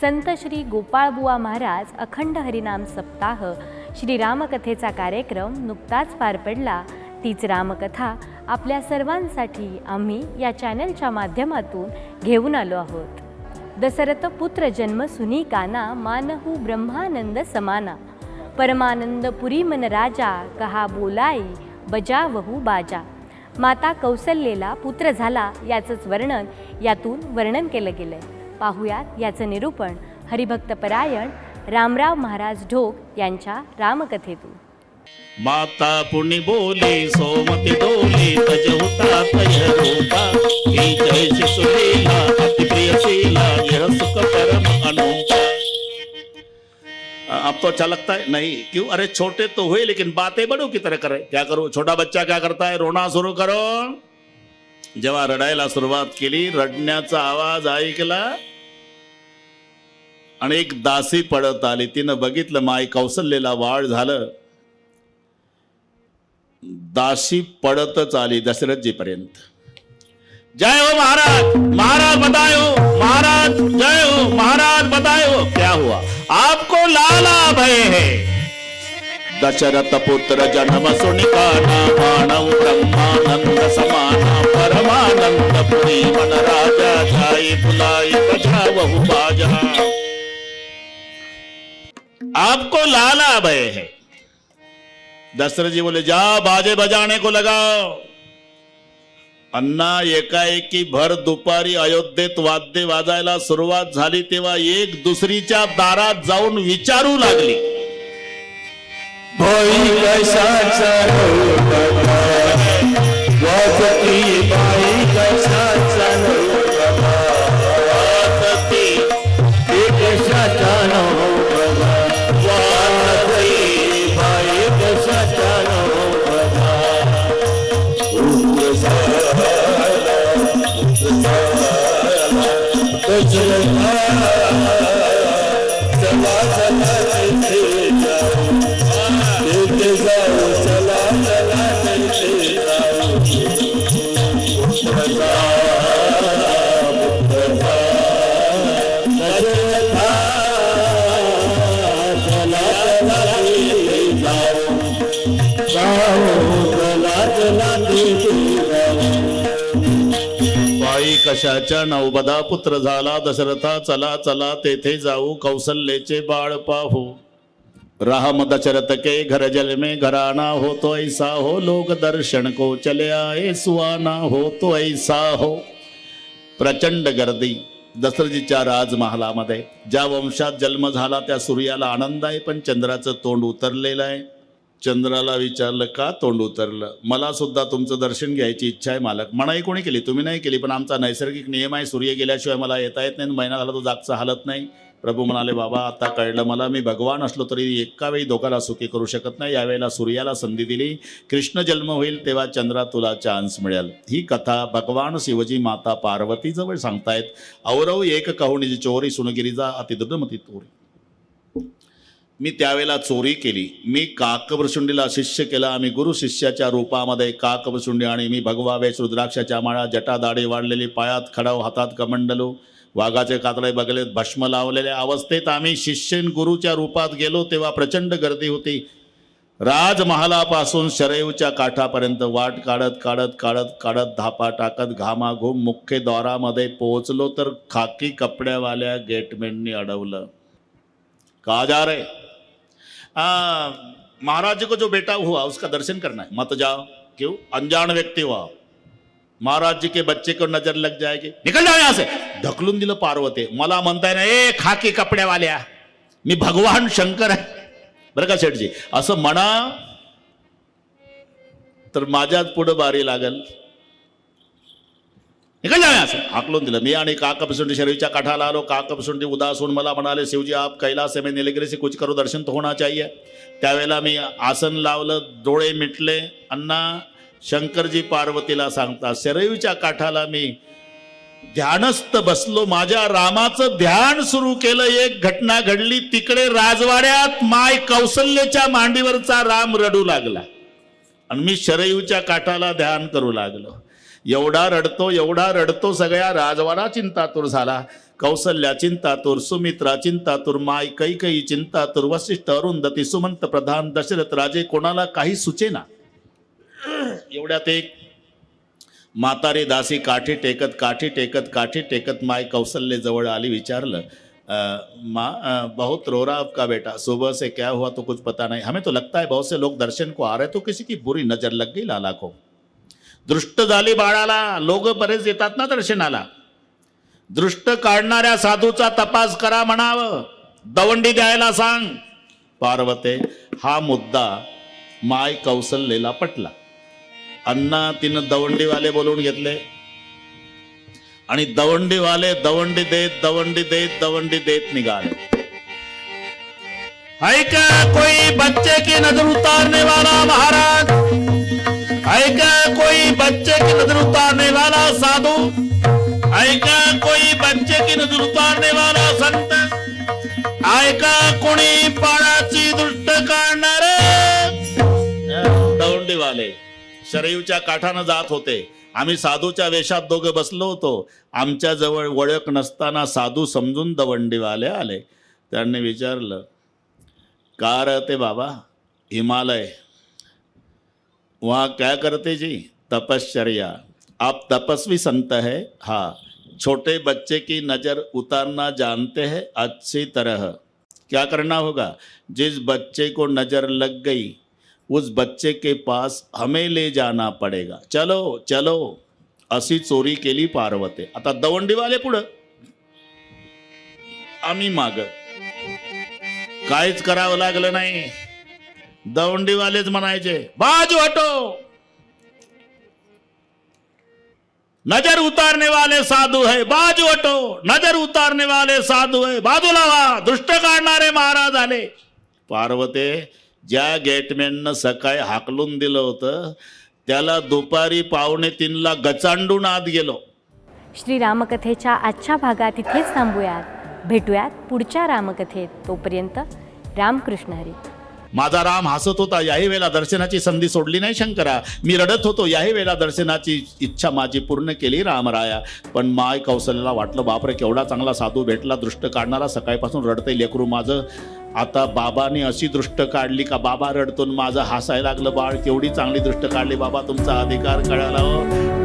संत श्री गोपाळबुवा महाराज अखंड हरिनाम सप्ताह श्री रामकथेचा कार्यक्रम नुकताच पार पडला. तीच रामकथा आपल्या सर्वांसाठी आम्ही या चॅनलच्या माध्यमातून घेऊन आलो आहोत. दशरथ पुत्र जन्म सुनी काना मानहू ब्रह्मानंद समाना. परमानंद पुरी मन राजा कहा बोलाई बजावहू बाजा. माता कौसल्येला पुत्र झाला याचंच वर्णन यातून वर्णन केलं गेलं आहे पाहुयात याचं निरूपण हरिभक्तपरायण रामराव महाराज ढोक यांच्या रामकथेतून. माता पुण्य बोली सोमती डोली तज होता तय रूपा. ही जय शिशुलीला अति प्रिय शीला यह सुख परम अनूठा अब तो अच्छा लगता है? नहीं क्यों? अरे छोटे तो हुए लेकिन बातें बड़ों की तरह करे। क्या करो? छोटा बच्चा क्या करता है? रोना शुरू करो। जेव्हा रडायला सुरुवात केली रडण्याचा आवाज ऐकला आणि एक दासी पडत आली. तिनं बघितलं माई कौशल्यला वाढ झालं. दासी पडतच आली दशरथजी पर्यंत जय हो महाराज महाराज बताए हो महाराज जय हो महाराज बताए हो. क्या हुआ? आपको लाला भय है। दशरथ पुत्र जन्म सुनिका मानव ब्रह्मानंद मन राजा जाई बुलाई बजावहु बाजा। आपको लाला भय है। दशरथ जी बोले जा बाजे बजाने को लगाओ। अण्णा एकाएकी भर दुपारी अयोध्येत वाद्य वाजायला सुरुवात झाली तेव्हा एक दुसरीच्या दारात जाऊन विचारू लागली. भोई दशरथा, बाई नवबदा पुत्र झाला. दशरथा चला चला तेथे जाऊ. कौसल्येचे बाळ पाहू. राम दशरथ के घर जल में घराना हो तो ऐसा हो लोक दर्शन को चले आए सुहाना हो तो ऐसा हो प्रचंड गर्दी दशरथीच्या राजमहालामध्ये. ज्या वंशात जन्म झाला त्या सूर्याला आनंद आहे पण चंद्राचं तोंड उतरलेलं आहे. चंद्राला विचारलं का तोंड उतरलं? मला सुद्धा तुमचं दर्शन घ्यायची इच्छा आहे मालक. मनाई कोणी केली? तुम्ही नाही केली पण आमचा नैसर्गिक नियम आहे सूर्य गेल्याशिवाय मला येता येत नाही महिना झाला तो जागचा हालत नाही. प्रभू म्हणाले बाबा आता कळलं मला मी भगवान असलो तरी एका वेळी दोघाला सुखी करू शकत नाही. यावेळेला सूर्याला संधी दिली कृष्ण जन्म होईल तेव्हा चंद्रा तुला चान्स मिळेल. ही कथा भगवान शिवजी माता पार्वती जवळ सांगतायत. औरव एक कहुणीची चोरी सुनगिरीचा अतिदृढमती तोरी मी त्यावेळेला चोरी केली. मी काकवृषुंडीला शिष्य केला. आम्ही गुरु शिष्याच्या रूपामध्ये काकवृषुंडी आणि मी भगवा वेश रुद्राक्षाच्या माळा जटा दाढी वाढलेली पायात खडाव हातात कमंडलो वाघाचे कातळे बगलेत भस्म लावलेल्या अवस्थेत आम्ही शिष्य गुरुच्या रूपात गेलो तेव्हा प्रचंड गर्दी होती. राजमहालापासून शरयूच्या काठापर्यंत वाट काढत काढत काढत काढत धापा टाकत घामाघूम मुख्य द्वारामध्ये पोहोचलो तर खाकी कपड्यावाल्या गेटमेननी अडवलं. का जा रे? महाराज जी को जो बेटा हुआ उसका दर्शन करना है। मत जाओ क्यों? अनजान व्यक्ति हुआ। महाराज जी के बच्चे को नजर लग जाएगी। निकल जाओ यहां से। ढकलून दिलं पार्वती। मला म्हणताय ना ए खाकी कपड्यावाल्या मी भगवान शंकर आहे. बरं का शेठजी? असं म्हणा तर माझ्याच पुढं बारी लागल. निघाल जावे असं. आकलून दिलं. मी आणि काकपसुंडी शरीरच्या काठाला आलो. काकपसुंडी उदास होऊन मला म्हणाले शिवजी आप कैलास में नीलगिरी से कुछ करो दर्शन तो होना चाहिए. त्यावेळेला मी आसन लावलं डोळे मिटले. अण्णा शंकरजी पार्वतीला सांगतात शरयूच्या काठाला मी ध्यानस्थ बसलो. माझ्या रामाचं ध्यान सुरू केलं. एक घटना घडली. तिकडे राजवाड्यात माय कौशल्याच्या मांडीवरचा राम रडू लागला. आणि मी शरयूच्या काठाला ध्यान करू लागलो. एवढा रडतो एवढा रडतो सगळ्या राजवाडा चिंतातूर झाला. कौसल्या चिंतातूर सुमित्रा चिंतातूर माय कैकई चिंतातूर वसिष्ठ अरुंधती सुमंत प्रधान दशरथ राजे कोणाला काही सुचेना? एवढ्यात एक म्हातारी दासी काठी टेकत काठी टेकत काठी टेकत माय कौसल्य जवळ आली विचारलं माँ बहुत रो रहा आपका बेटा? सुबह से क्या हुआ तो कुछ पता नहीं. हमें तो लगता है बहुत से लोग दर्शन को आ रहे तो किसी की बुरी नजर लग गई लाला को दृष्ट झाली बाळाला. लोक बरेच येतात ना दर्शनाला. दृष्ट काढणाऱ्या साधूचा तपास करा म्हणावं. दवंडी द्यायला सांग. पार्वते हा मुद्दा माय कौसल्येला पटला. अण्णा तिनं दवंडीवाले बोलवून घेतले. आणि दवंडीवाले दवंडी देत दवंडी देत दवंडी देत निघाले. है क्या कोई बच्चे की नजर उतारने वाला महाराज? ऐका क्या कोई बच्चे की नजर उतारने वाला साधु? है क्या कोई बच्चे की नजर उतारने वाला संत? आहे कोणी पाळाची दृष्ट काढणारे दौंडीवाले शरीवच्या काठानं जात होते. आम्ही साधूच्या वेशात दोघं बसलो होतो. आमच्या जवळ ओळख नसताना साधू समजून दवंडीवाले आले. त्यांनी विचारलं का ते बाबा? हिमालय. वहाँ क्या करते जी? तपश्चर्या। आप तपस्वी संत है। हाँ छोटे बच्चे की नज़र उतारना जानते हैं अच्छी तरह। क्या करना होगा? जिस बच्चे को नज़र लग गई, उस बच्चे के पास हमें ले जाना पडेगा। चलो चलो। अशी चोरी केली पार्वते। आता दवंडीवाले पुढं। आम्ही माग। काहीच करावं लागलं नाही। दवंडीवालेच म्हणायचे बाजू हटो. नजर उतारने वाले साधू है बाजू हटो. नजर उतारने वाले साधू है बाजूला व्हा दुष्ट काढणारे महाराज आले. पार्वते ज्या गेटमॅननं सकाळी हाकलून दिलं होतं त्याला दुपारी पावणे तीनला गचांडून आत गेलो. श्री रामकथेच्या आजच्या भागात इथेच थांबूयात. भेटूयात पुढच्या रामकथेत. तोपर्यंत रामकृष्ण हरी. माझा राम हसत होता याही वेळेला दर्शनाची संधी सोडली नाही शंकरा. मी रडत होतो याही वेळेला दर्शनाची इच्छा माझी पूर्ण केली रामराया. पण माय कौशल्याला वाटलं बापरे केवढा चांगला साधू भेटला दृष्ट काढणारा. सकाळपासून रडतंय लेकरू माझं. आता बाबाने अशी दृष्ट काढली का बाबा रडतून माझं. हसायला लागलं बाळ केवढी चांगली दृष्ट काढली बाबा तुमचा अधिकार कळाला हो.